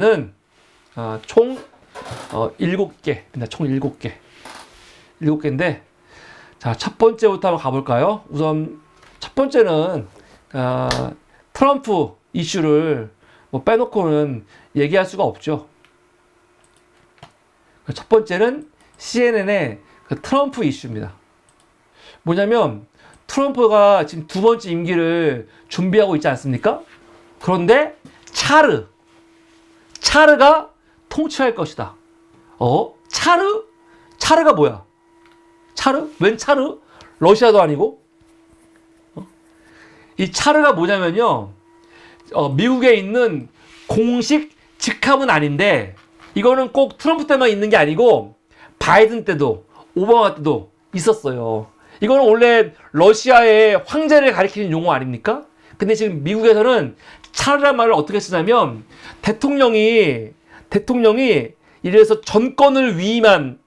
는 어, 총 어, 7개, 총 7개. 7개인데 자, 첫 번째부터 한번 가볼까요? 우선 첫 번째는 어, 트럼프 이슈를 뭐 빼놓고는 얘기할 수가 없죠. 첫 번째는 CNN의 그 트럼프 이슈입니다. 뭐냐면 트럼프가 지금 두 번째 임기를 준비하고 있지 않습니까? 그런데 차르, 차르가 통치할 것이다. 어? 차르? 차르가 뭐야? 차르? 웬 차르? 러시아도 아니고? 어? 이 차르가 뭐냐면요. 어, 미국에 있는 공식 직함은 아닌데 이거는 꼭 트럼프 때만 있는 게 아니고 바이든 때도 오바마 때도 있었어요. 이거는 원래 러시아의 황제를 가리키는 용어 아닙니까? 근데 지금 미국에서는 차르란 말을 어떻게 쓰냐면 대통령이 대통령이 이래서 전권을 위임한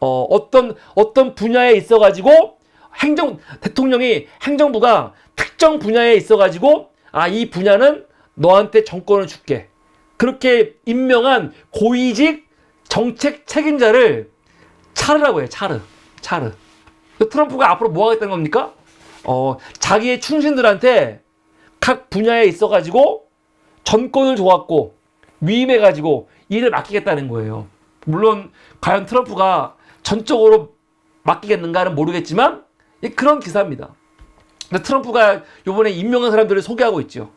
어, 어떤 어떤 분야에 있어 가지고 행정 대통령이 행정부가 특정 분야에 있어 가지고 아 이 분야는 너한테 정권을 줄게. 그렇게 임명한 고위직 정책 책임자를 차르라고 해요. 차르. 차르. 그 트럼프가 앞으로 뭐 하겠다는 겁니까? 어, 자기의 충신들한테 각 분야에 있어 가지고 전권을 줘갖고 위임해 가지고 일을 맡기겠다는 거예요. 물론 과연 트럼프가 전적으로 맡기겠는가는 모르겠지만 그런 기사입니다. 근데 트럼프가 요번에 임명한 사람들을 소개하고 있죠.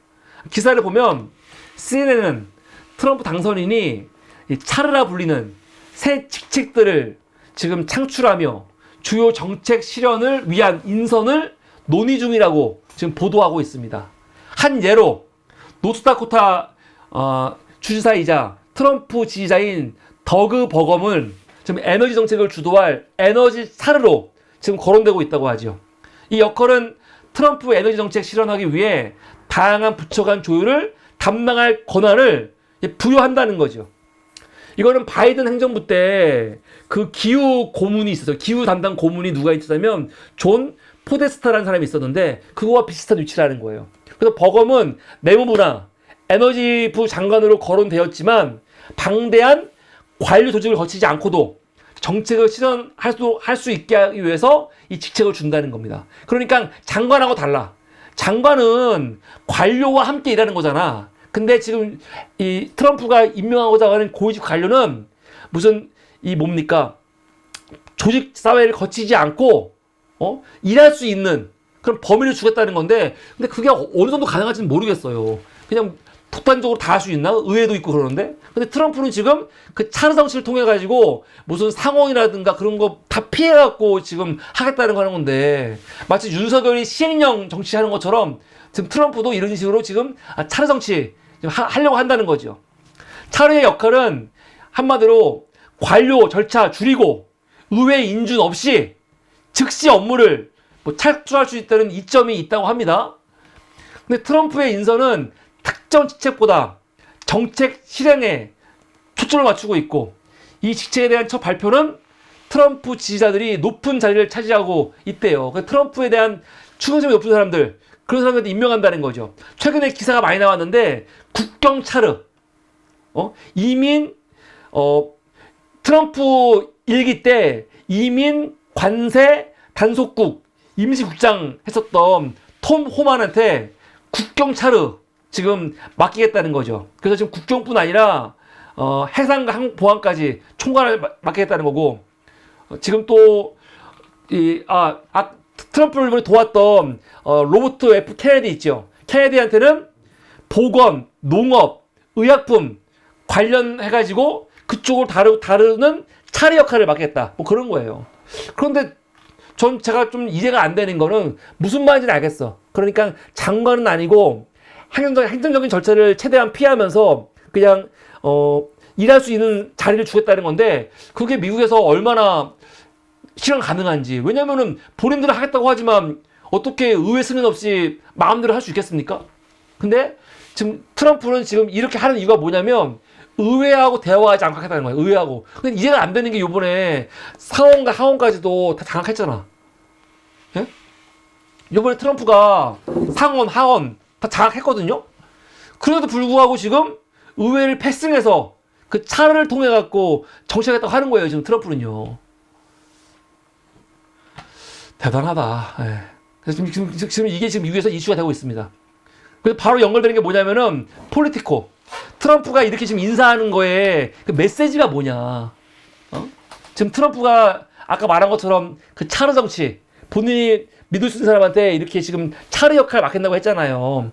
기사를 보면 CNN은 트럼프 당선인이 이 차르라 불리는 새 직책들을 지금 창출하며 주요 정책 실현을 위한 인선을 논의 중이라고 지금 보도하고 있습니다. 한 예로 노스다코타 어, 주지사이자 트럼프 지지자인 더그 버검은 지금 에너지 정책을 주도할 에너지 사르로 지금 거론되고 있다고 하죠. 이 역할은 트럼프 에너지 정책 실현하기 위해 다양한 부처 간 조율을 담당할 권한을 부여한다는 거죠. 이거는 바이든 행정부 때 그 기후 고문이 있었어요. 기후 담당 고문이 누가 있었냐면 존 포데스타라는 사람이 있었는데 그거와 비슷한 위치라는 거예요. 그래서 버검은 내무부나 에너지부 장관으로 거론되었지만 방대한 관료 조직을 거치지 않고도 정책을 실현할 수, 할 수 있게 하기 위해서 이 직책을 준다는 겁니다. 그러니까 장관하고 달라. 장관은 관료와 함께 일하는 거잖아. 근데 지금 이 트럼프가 임명하고자 하는 고위직 관료는 무슨 이 뭡니까? 조직 사회를 거치지 않고 어? 일할 수 있는 그런 범위를 주겠다는 건데 근데 그게 어느 정도 가능할지는 모르겠어요. 그냥 폭탄적으로 다 할 수 있나? 의회도 있고 그러는데. 근데 트럼프는 지금 그 차르 정치를 통해 가지고 무슨 상원이라든가 그런 거 다 피해 갖고 지금 하겠다는 거 하는 건데 마치 윤석열이 시행령 정치하는 것처럼 지금 트럼프도 이런 식으로 지금 아, 차르 정치 하려고 한다는 거죠. 차르의 역할은 한마디로 관료 절차 줄이고 의회 인준 없이 즉시 업무를 뭐 탈출할 수 있다는 이점이 있다고 합니다. 근데 트럼프의 인선은 특정 직책보다 정책 실행에 초점을 맞추고 있고 이 직책에 대한 첫 발표는 트럼프 지지자들이 높은 자리를 차지하고 있대요. 그 트럼프에 대한 추근심이 높은 사람들 그런 사람들한테 임명한다는 거죠. 최근에 기사가 많이 나왔는데 국경 차르, 어 이민 어 트럼프 일기 때 이민 관세 단속국 임시국장 했었던 톰 호만한테 국경 차르 지금 맡기겠다는 거죠. 그래서 지금 국경뿐 아니라 어, 해상과 항, 보안까지 총괄을 마- 맡기겠다는 거고 어, 지금 또 이 아, 아 트럼프를 도왔던 어, 로버트 F 케네디 있죠. 케네디한테는 보건, 농업, 의약품 관련해가지고 그쪽을 다루, 다루는 차례 역할을 맡겠다. 뭐 그런 거예요. 그런데 전 제가 좀 이해가 안 되는 거는 무슨 말인지는 알겠어. 그러니까 장관은 아니고 행정적, 행정적인 절차를 최대한 피하면서 그냥 어 일할 수 있는 자리를 주겠다는 건데 그게 미국에서 얼마나 실현 가능한지 왜냐면은 본인들은 하겠다고 하지만 어떻게 의회 승인 없이 마음대로 할 수 있겠습니까? 근데 지금 트럼프는 지금 이렇게 하는 이유가 뭐냐면 의회하고 대화하지 않고 하겠다는 거예요. 의회하고. 근데 이해가 안 되는 게 요번에 상원과 하원까지도 다 장악했잖아. 예? 요번에 트럼프가 상원, 하원 다 장악했거든요. 그런데도 불구하고 지금 의회를 패싱해서 그 차를 통해 갖고 정치하겠다고 하는 거예요. 지금 트럼프는요. 대단하다. 예. 그래서 지금, 지금, 지금 이게 지금 미국에서 이슈가 되고 있습니다. 그래서 바로 연결되는 게 뭐냐면은 폴리티코. 트럼프가 이렇게 지금 인사하는 거에 그 메시지가 뭐냐. 어? 지금 트럼프가 아까 말한 것처럼 그 차르 정치 본인이 믿을 수 있는 사람한테 이렇게 지금 차르 역할을 맡긴다고 했잖아요.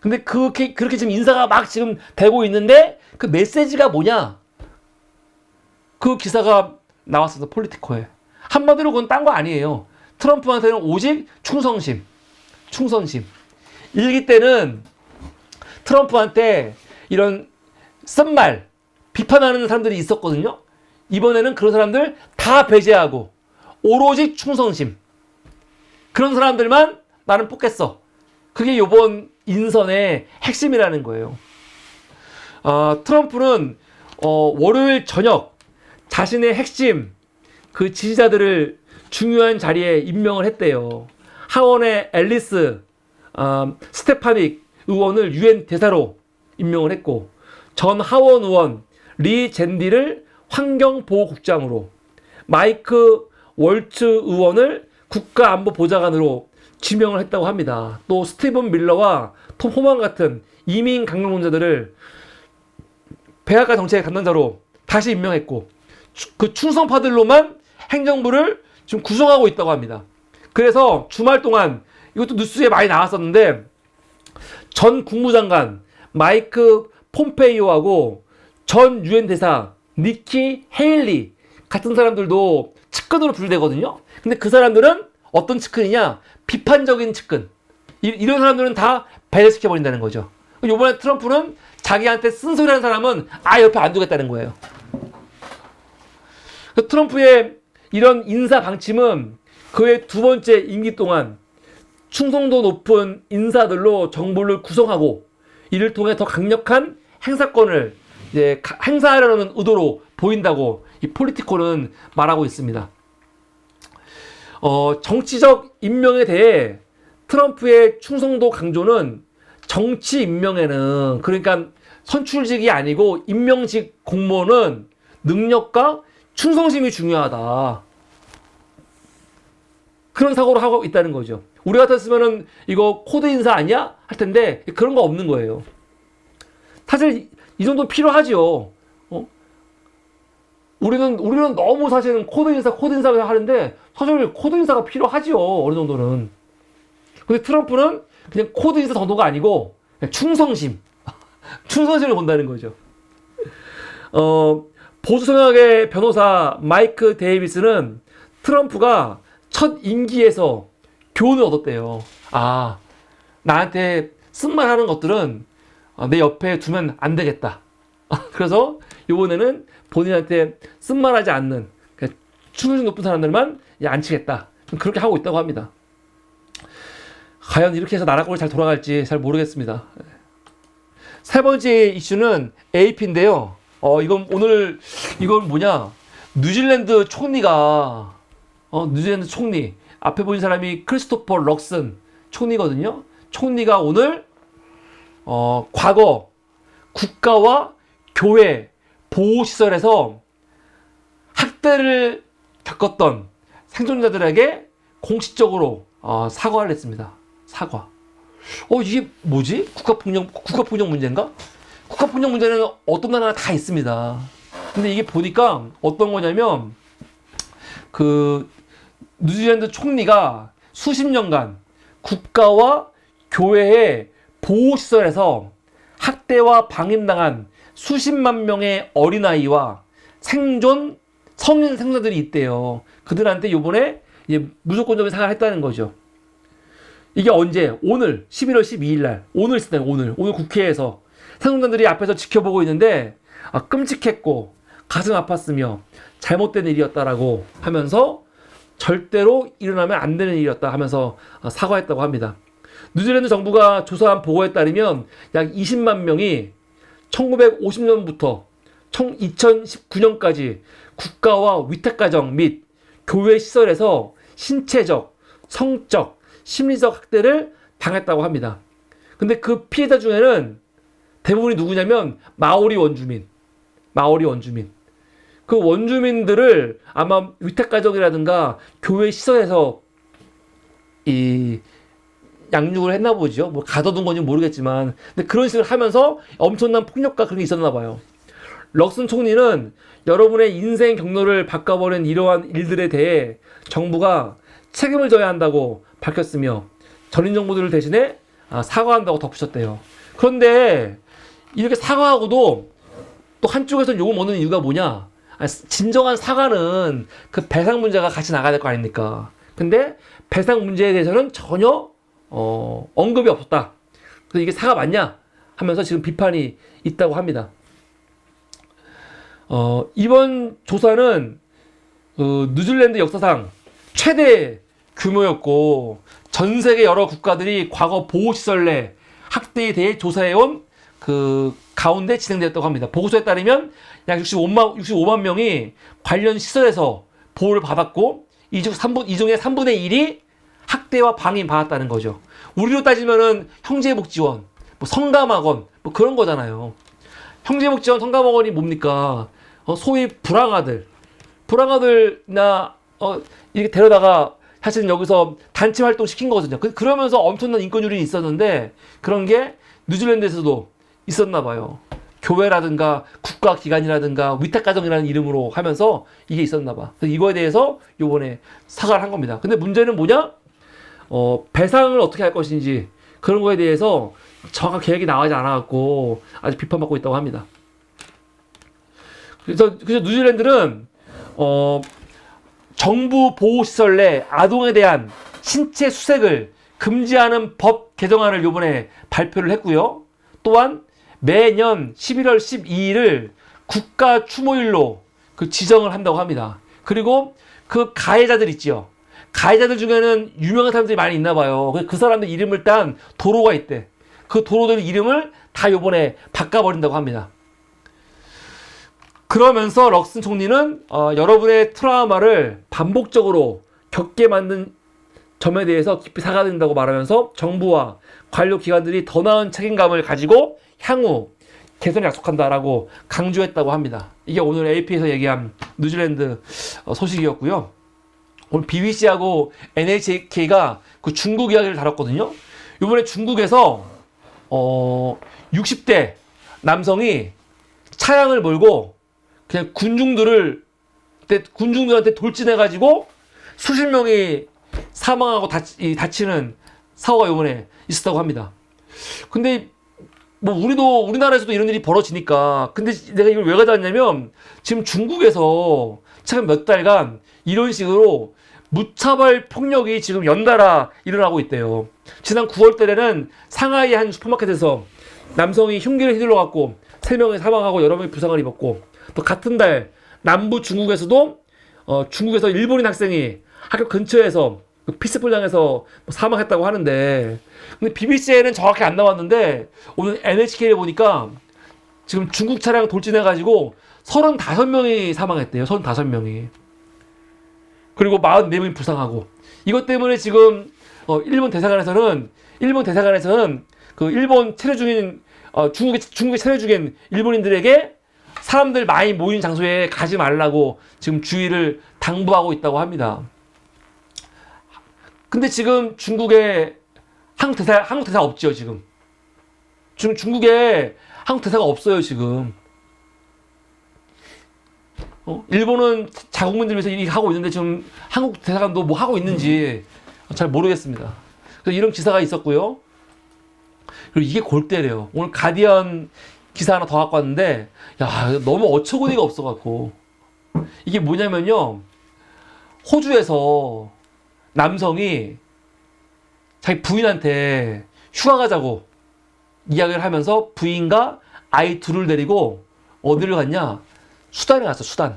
근데 그렇게 그렇게 지금 인사가 막 지금 되고 있는데 그 메시지가 뭐냐? 그 기사가 나왔어서 폴리티코에 한마디로 그건 딴 거 아니에요. 트럼프한테는 오직 충성심, 충성심. 일기 때는 트럼프한테 이런 쓴 말 비판하는 사람들이 있었거든요. 이번에는 그런 사람들 다 배제하고 오로지 충성심. 그런 사람들만 나는 뽑겠어. 그게 요번 인선의 핵심이라는 거예요. 어, 트럼프는 어, 월요일 저녁 자신의 핵심 그 지지자들을 중요한 자리에 임명을 했대요. 하원의 앨리스 어, 스테파닉 의원을 유엔 대사로 임명을 했고 전 하원 의원 리 젠디를 환경보호국장으로 마이크 월츠 의원을 국가안보보좌관으로 지명을 했다고 합니다. 또 스티븐 밀러와 톰 호만 같은 이민 강경론자들을 백악관 정책의 담당자로 다시 임명했고 추- 그 충성파들로만 행정부를 지금 구성하고 있다고 합니다. 그래서 주말 동안 이것도 뉴스에 많이 나왔었는데 전 국무장관 마이크 폼페이오하고 전 유엔 대사 니키 헤일리 같은 사람들도 측근으로 분류되거든요. 근데 그 사람들은 어떤 측근이냐? 비판적인 측근. 이, 이런 사람들은 다 배제시켜 버린다는 거죠. 요번에 트럼프는 자기한테 쓴소리하는 사람은 아 옆에 안 두겠다는 거예요. 그 트럼프의 이런 인사 방침은 그의 두 번째 임기 동안 충성도 높은 인사들로 정부를 구성하고 이를 통해 더 강력한 행사권을 이제 가- 행사하려는 의도로 보인다고 이 폴리티코는 말하고 있습니다. 어, 정치적 임명에 대해 트럼프의 충성도 강조는 정치 임명에는 그러니까 선출직이 아니고 임명직 공무원은 능력과 충성심이 중요하다. 그런 사고를 하고 있다는 거죠. 우리 같았으면은 이거 코드 인사 아니야? 할 텐데 그런 거 없는 거예요. 사실 이 정도 필요하지요. 어? 우리는 우리는 너무 사실은 코드 인사 코드 인사 하는데 사실 코드 인사가 필요하지요. 어느 정도는. 근데 트럼프는 그냥 코드 인사 정도가 아니고 충성심. 충성심을 본다는 거죠. 어, 보수 성향의 변호사 마이크 데이비스는 트럼프가 첫 임기에서 교훈을 얻었대요. 아, 나한테 쓴말하는 것들은 어, 내 옆에 두면 안 되겠다. 그래서 이번에는 본인한테 쓴말하지 않는 충성심 높은 사람들만 앉히겠다. 그렇게 하고 있다고 합니다. 과연 이렇게 해서 나라 꼴이 잘 돌아갈지 잘 모르겠습니다. 세 번째 이슈는 AP인데요. 어, 이건 오늘, 이건 뭐냐. 뉴질랜드 총리가, 어, 뉴질랜드 총리. 앞에 보인 사람이 크리스토퍼 럭슨 총리거든요. 총리가 오늘, 어, 과거 국가와 교회 보호시설에서 학대를 겪었던 생존자들에게 공식적으로 어, 사과를 했습니다. 사과. 어, 이게 뭐지? 국가폭력, 국가폭력 문제인가? 국가폭력 문제는 어떤 나라나 다 있습니다. 근데 이게 보니까 어떤 거냐면, 그, 뉴질랜드 총리가 수십 년간 국가와 교회의 보호시설에서 학대와 방임당한 수십만 명의 어린아이와 생존 성인 생사들이 있대요. 그들한테 요번에 무조건적인 사과를 했다는 거죠. 이게 언제? 오늘 11월 12일 날 오늘 있었다 오늘 오늘 국회에서 생존자들이 앞에서 지켜보고 있는데 아, 끔찍했고 가슴 아팠으며 잘못된 일이었다라고 하면서 절대로 일어나면 안 되는 일이었다 하면서 아, 사과했다고 합니다. 뉴질랜드 정부가 조사한 보고에 따르면 약 20만 명이 1950년부터 2019년까지 국가와 위탁가정 및 교회 시설에서 신체적, 성적, 심리적 학대를 당했다고 합니다. 근데 그 피해자 중에는 대부분이 누구냐면 마오리 원주민. 마오리 원주민. 그 원주민들을 아마 위탁 가정이라든가 교회 시설에서 이 양육을 했나 보죠. 뭐 가둬둔 건지 모르겠지만. 근데 그런 식으로 하면서 엄청난 폭력과 그런 게 있었나 봐요. 럭슨 총리는 여러분의 인생 경로를 바꿔버린 이러한 일들에 대해 정부가 책임을 져야 한다고 밝혔으며 전인 정부들을 대신에 아, 사과한다고 덧붙였대요. 그런데 이렇게 사과하고도 또 한쪽에서 욕을 먹는 이유가 뭐냐? 아, 진정한 사과는 그 배상 문제가 같이 나가야 될 거 아닙니까? 근데 배상 문제에 대해서는 전혀 어, 언급이 없었다. 그래서 이게 사과 맞냐? 하면서 지금 비판이 있다고 합니다. 어, 이번 조사는 어, 뉴질랜드 역사상 최대 규모였고 전 세계 여러 국가들이 과거 보호시설 내 학대에 대해 조사해온 그 가운데 진행되었다고 합니다. 보고서에 따르면 약 65만, 65만 명이 관련 시설에서 보호를 받았고 이중 3분, 이 중에 3분의 1이 학대와 방임 받았다는 거죠. 우리로 따지면은 형제복지원, 뭐 성감학원, 뭐 그런 거잖아요. 형제복지원, 성감학원이 뭡니까? 어, 소위 불황아들, 불황아들나 어, 이렇게 데려다가 사실은 여기서 단체 활동 시킨 거거든요. 그, 그러면서 엄청난 인권유린이 있었는데 그런 게 뉴질랜드에서도 있었나 봐요. 교회라든가 국가기관이라든가 위탁가정이라는 이름으로 하면서 이게 있었나 봐. 그래서 이거에 대해서 요번에 사과를 한 겁니다. 근데 문제는 뭐냐? 어, 배상을 어떻게 할 것인지 그런 거에 대해서 정확한 계획이 나오지 않아갖고 아직 비판받고 있다고 합니다. 그래서, 그래서 뉴질랜드는 어, 정부 보호시설 내 아동에 대한 신체 수색을 금지하는 법 개정안을 요번에 발표를 했고요. 또한 매년 11월 12일을 국가 추모일로 그 지정을 한다고 합니다. 그리고 그 가해자들 있지요. 가해자들 중에는 유명한 사람들이 많이 있나 봐요. 그- 그 사람들 이름을 딴 도로가 있대. 그 도로들 이름을 다 요번에 바꿔버린다고 합니다. 그러면서 럭슨 총리는 어, 여러분의 트라우마를 반복적으로 겪게 만든 점에 대해서 깊이 사과드린다고 말하면서 정부와 관료 기관들이 더 나은 책임감을 가지고 향후 개선을 약속한다라고 강조했다고 합니다. 이게 오늘 AP에서 얘기한 뉴질랜드 어, 소식이었고요. 오늘 BBC하고 NHK가 그 중국 이야기를 다뤘거든요. 이번에 중국에서 어 60대 남성이 차량을 몰고 그냥 군중들을 때- 군중들한테 돌진해가지고 수십 명이 사망하고 다치, 이- 다치는 사고가 이번에 있었다고 합니다. 근데 뭐 우리도 우리나라에서도 이런 일이 벌어지니까 근데 내가 이걸 왜 가져왔냐면 지금 중국에서 최근 몇 달간 이런 식으로 무차별 폭력이 지금 연달아 일어나고 있대요. 지난 9월 달에는 상하이 한 슈퍼마켓에서 남성이 흉기를 휘둘러 갖고 세 명이 사망하고 여러 명이 부상을 입었고 또 같은 달 남부 중국에서도 어, 중국에서 일본인 학생이 학교 근처에서 그 피스풀장에서 뭐 사망했다고 하는데 근데 BBC에는 정확히 안 나왔는데 오늘 NHK를 보니까 지금 중국 차량 돌진해가지고 35명이 사망했대요. 35명이. 그리고 44명이 부상하고 이것 때문에 지금 어, 일본 대사관에서는 일본 대사관에서는 그 일본 체류 중인 어, 중국에 중국에 체류 중인 일본인들에게 사람들 많이 모인 장소에 가지 말라고 지금 주의를 당부하고 있다고 합니다. 근데 지금 중국에 한국 대사 한국 대사 없죠 지금. 지금 중국에 한국 대사가 없어요 지금. 어? 일본은 자국민들 위해서 일이 하고 있는데 지금 한국 대사관도 뭐 하고 있는지 잘 모르겠습니다. 그래서 이런 기사가 있었고요. 그리고 이게 골때래요. 오늘 가디언 기사 하나 더 갖고 왔는데 야 너무 어처구니가 없어갖고 이게 뭐냐면요. 호주에서 남성이 자기 부인한테 휴가 가자고 이야기를 하면서 부인과 아이 둘을 데리고 어디를 갔냐? 수단에 갔어, 수단.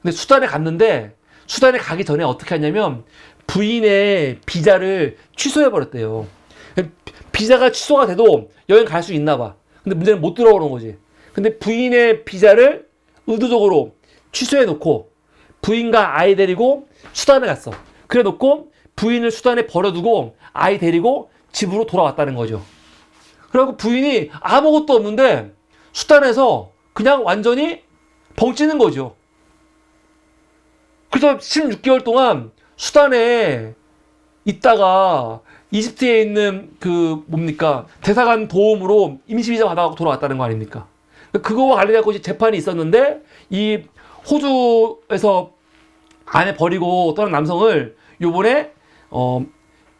근데 수단에 갔는데 수단에 가기 전에 어떻게 하냐면 부인의 비자를 취소해 버렸대요. 비자가 취소가 돼도 여행 갈 수 있나 봐. 근데 문제는 못 들어오는 거지. 근데 부인의 비자를 의도적으로 취소해 놓고 부인과 아이 데리고 수단에 갔어. 그래 놓고 부인을 수단에 버려두고 아이 데리고 집으로 돌아왔다는 거죠. 그래갖고 부인이 아무것도 없는데 수단에서 그냥 완전히 벙찌는 거죠. 그래서 16개월 동안 수단에 있다가 이집트에 있는 그 뭡니까 대사관 도움으로 임시비자 받아갖고 돌아왔다는 거 아닙니까? 그거와 관련해서 이제 재판이 있었는데 이 호주에서 아내 버리고 떠난 남성을 요번에 어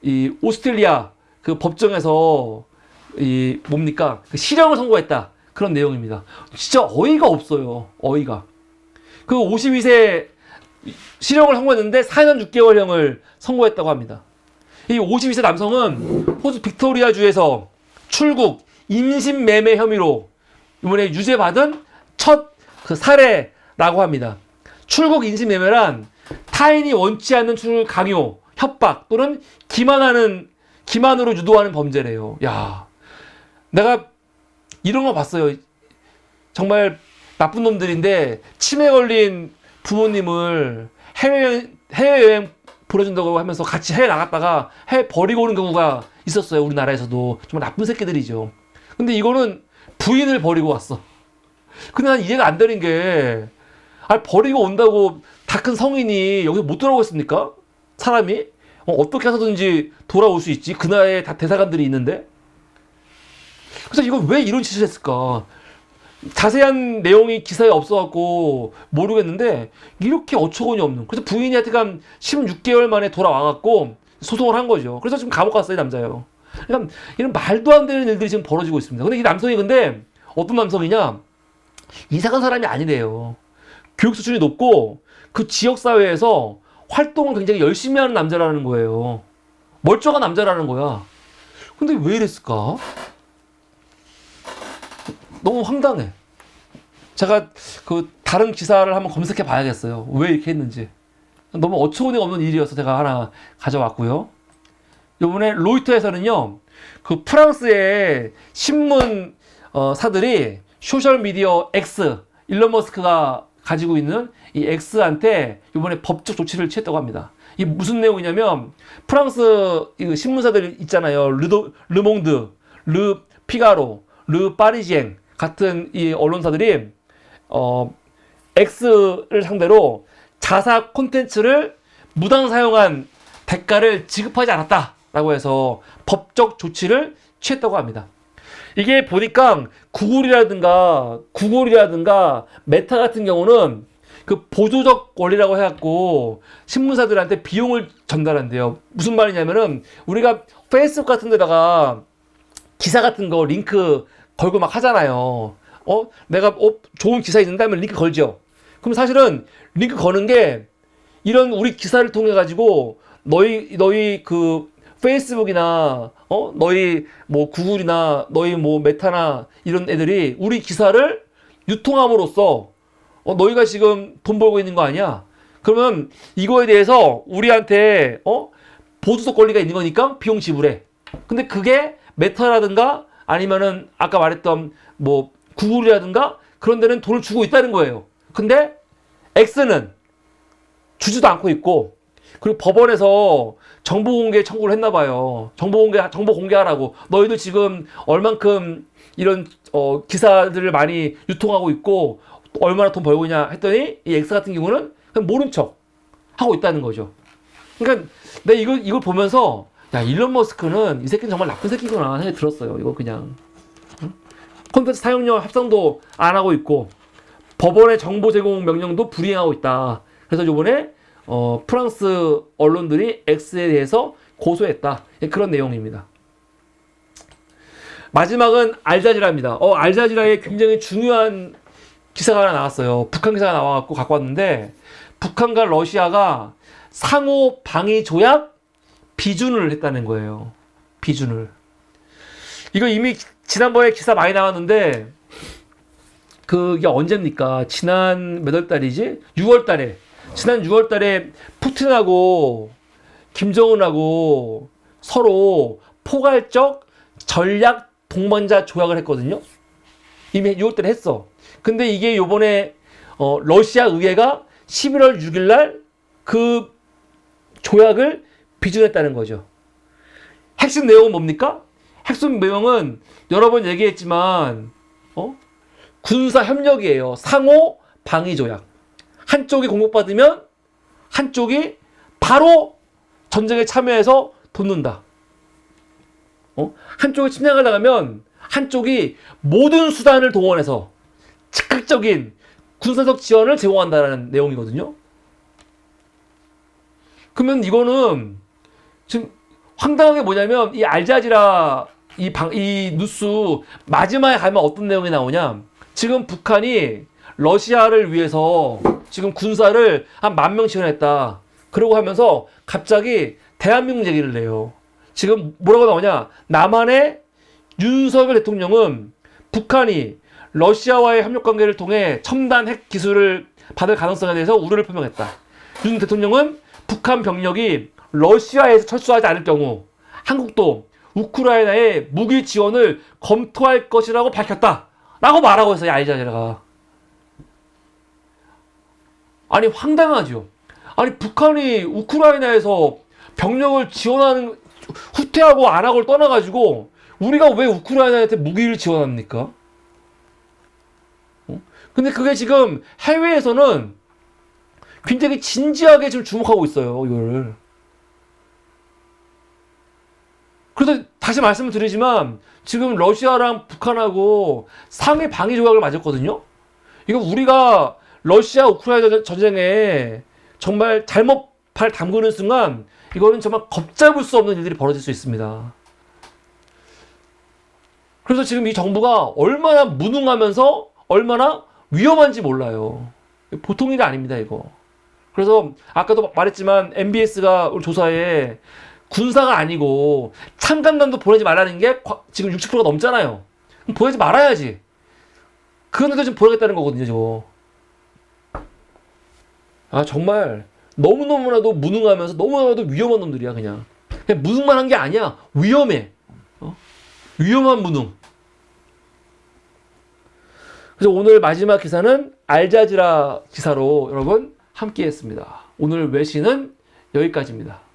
이 오스트레일리아 그 법정에서 이 뭡니까 그 실형을 선고했다 그런 내용입니다. 진짜 어이가 없어요. 어이가 그 52세 실형을 선고했는데 4년 6개월형을 선고했다고 합니다. 이 52세 남성은 호주 빅토리아 주에서 출국 임신 매매 혐의로 이번에 유죄받은 첫 그 사례라고 합니다. 출국 임신 매매란 타인이 원치 않는 출국 강요, 협박 또는 기만하는 기만으로 유도하는 범죄래요. 야, 내가 이런 거 봤어요. 정말 나쁜 놈들인데 치매 걸린 부모님을 해외 해외여행 보내준다고 하면서 같이 해외 나갔다가 해외 버리고 오는 경우가 있었어요. 우리나라에서도 정말 나쁜 새끼들이죠. 근데 이거는 부인을 버리고 왔어. 근데 난 이해가 안 되는 게, 아 버리고 온다고 다 큰 성인이 여기서 못 돌아오겠습니까? 사람이 어, 떻게 해서든지 돌아올 수 있지. 그 나라에 다 대사관들이 있는데. 그래서 이거 왜 이런 짓을 했을까? 자세한 내용이 기사에 없어갖고 모르겠는데 이렇게 어처구니 없는 그래서 부인이 하여튼 16개월 만에 돌아와갖고 소송을 한 거죠 그래서 지금 감옥 갔어요 이 남자요 그러니까 이런 말도 안 되는 일들이 지금 벌어지고 있습니다 근데 이 남성이 근데 어떤 남성이냐 이상한 사람이 아니래요 교육 수준이 높고 그 지역 사회에서 활동을 굉장히 열심히 하는 남자라는 거예요 멀쩡한 남자라는 거야 근데 왜 이랬을까? 너무 황당해. 제가 그 다른 기사를 한번 검색해 봐야겠어요. 왜 이렇게 했는지. 너무 어처구니가 없는 일이어서 제가 하나 가져왔고요. 이번에 로이터에서는요, 그 프랑스의 신문 어, 사들이 소셜 미디어 X 일론 머스크가 가지고 있는 이 X한테 이번에 법적 조치를 취했다고 합니다. 이 무슨 내용이냐면 프랑스 이 신문사들 있잖아요. 르도 르몽드, 르 피가로, 르 파리지앵 같은 이 언론사들이 어 X를 상대로 자사 콘텐츠를 무단 사용한 대가를 지급하지 않았다라고 해서 법적 조치를 취했다고 합니다. 이게 보니까 구글이라든가 구글이라든가 메타 같은 경우는 그 보조적 권리라고 해갖고 신문사들한테 비용을 전달한대요. 무슨 말이냐면은 우리가 페이스북 같은 데다가 기사 같은 거 링크 걸고 막 하잖아요. 어, 내가 어, 좋은 기사 있는데 하면 링크 걸죠. 그럼 사실은 링크 거는 게 이런 우리 기사를 통해 가지고 너희 너희 그 페이스북이나 어 너희 뭐 구글이나 너희 뭐 메타나 이런 애들이 우리 기사를 유통함으로써 어 너희가 지금 돈 벌고 있는 거 아니야? 그러면 이거에 대해서 우리한테 어 보조적 권리가 있는 거니까 비용 지불해. 근데 그게 메타라든가 아니면은 아까 말했던 뭐 구글이라든가 그런 데는 돈을 주고 있다는 거예요. 근데 X는 주지도 않고 있고 그리고 법원에서 정보 공개 청구를 했나 봐요. 정보 공개 정보 공개하라고. 너희도 지금 얼만큼 이런 어, 기사들을 많이 유통하고 있고 얼마나 돈 벌고 있냐 했더니 이 X 같은 경우는 그냥 모른 척 하고 있다는 거죠. 그러니까 내가 이걸 이걸 보면서 야 일론 머스크는 이 새끼는 정말 나쁜 새끼구나 생각이 들었어요. 이거 그냥 응? 콘텐츠 사용료 합성도 안 하고 있고 법원의 정보 제공 명령도 불이행하고 있다. 그래서 이번에 어, 프랑스 언론들이 X에 대해서 고소했다. 예, 그런 내용입니다. 마지막은 알자지라입니다. 어, 알자지라에 굉장히 중요한 기사가 하나 나왔어요. 북한 기사가 나와갖고 갖고 왔는데 북한과 러시아가 상호 방위 조약 비준을 했다는 거예요. 비준을. 이거 이미 지난번에 기사 많이 나왔는데 그게 언제입니까? 지난 몇 월 달이지? 6월 달에. 지난 6월 달에 푸틴하고 김정은하고 서로 포괄적 전략 동반자 조약을 했거든요. 이미 6월 달에 했어. 근데 이게 요번에 어, 러시아 의회가 11월 6일 날 그 조약을 비준했다는 거죠. 핵심 내용은 뭡니까? 핵심 내용은 여러 번 얘기했지만 어? 군사 협력이에요. 상호 방위 조약. 한쪽이 공격받으면 한쪽이 바로 전쟁에 참여해서 돕는다. 어? 한쪽이 침략을 당하면 한쪽이 모든 수단을 동원해서 즉각적인 군사적 지원을 제공한다는 내용이거든요. 그러면 이거는 지금 황당한 게 뭐냐면 이 알자지라 이 방, 이 뉴스 마지막에 가면 어떤 내용이 나오냐? 지금 북한이 러시아를 위해서 지금 군사를 한 만 명 지원했다. 그러고 하면서 갑자기 대한민국 얘기를 내요. 지금 뭐라고 나오냐? 남한의 윤석열 대통령은 북한이 러시아와의 협력 관계를 통해 첨단 핵 기술을 받을 가능성에 대해서 우려를 표명했다. 윤 대통령은 북한 병력이 러시아에서 철수하지 않을 경우 한국도 우크라이나에 무기 지원을 검토할 것이라고 밝혔다. 라고 말하고 있어요, 알자지라가. 아니, 황당하죠. 아니, 북한이 우크라이나에서 병력을 지원하는, 후퇴하고 안 하고를 떠나가지고, 우리가 왜 우크라이나한테 무기를 지원합니까? 어? 근데 그게 지금 해외에서는 굉장히 진지하게 지금 주목하고 있어요, 이거를. 그래서 다시 말씀을 드리지만 지금 러시아랑 북한하고 상해 방위 조약을 맺었거든요. 이거 우리가 러시아 우크라이나 전쟁에 정말 잘못 발 담그는 순간 이거는 정말 걷잡을 수 없는 일들이 벌어질 수 있습니다. 그래서 지금 이 정부가 얼마나 무능하면서 얼마나 위험한지 몰라요. 보통 일이 아닙니다, 이거. 그래서 아까도 말했지만 MBS가 우리 조사에 군사가 아니고 참관단도 보내지 말라는 게 과- 지금 60%가 넘잖아요. 보내지 말아야지. 그런데도 지금 보내겠다는 거거든요, 저. 아, 정말 너무너무나도 무능하면서 너무나도 위험한 놈들이야, 그냥. 그냥 무능만 한 게 아니야. 위험해. 어? 위험한 무능. 그래서 오늘 마지막 기사는 알자지라 기사로 여러분 함께 했습니다. 오늘 외신은 여기까지입니다.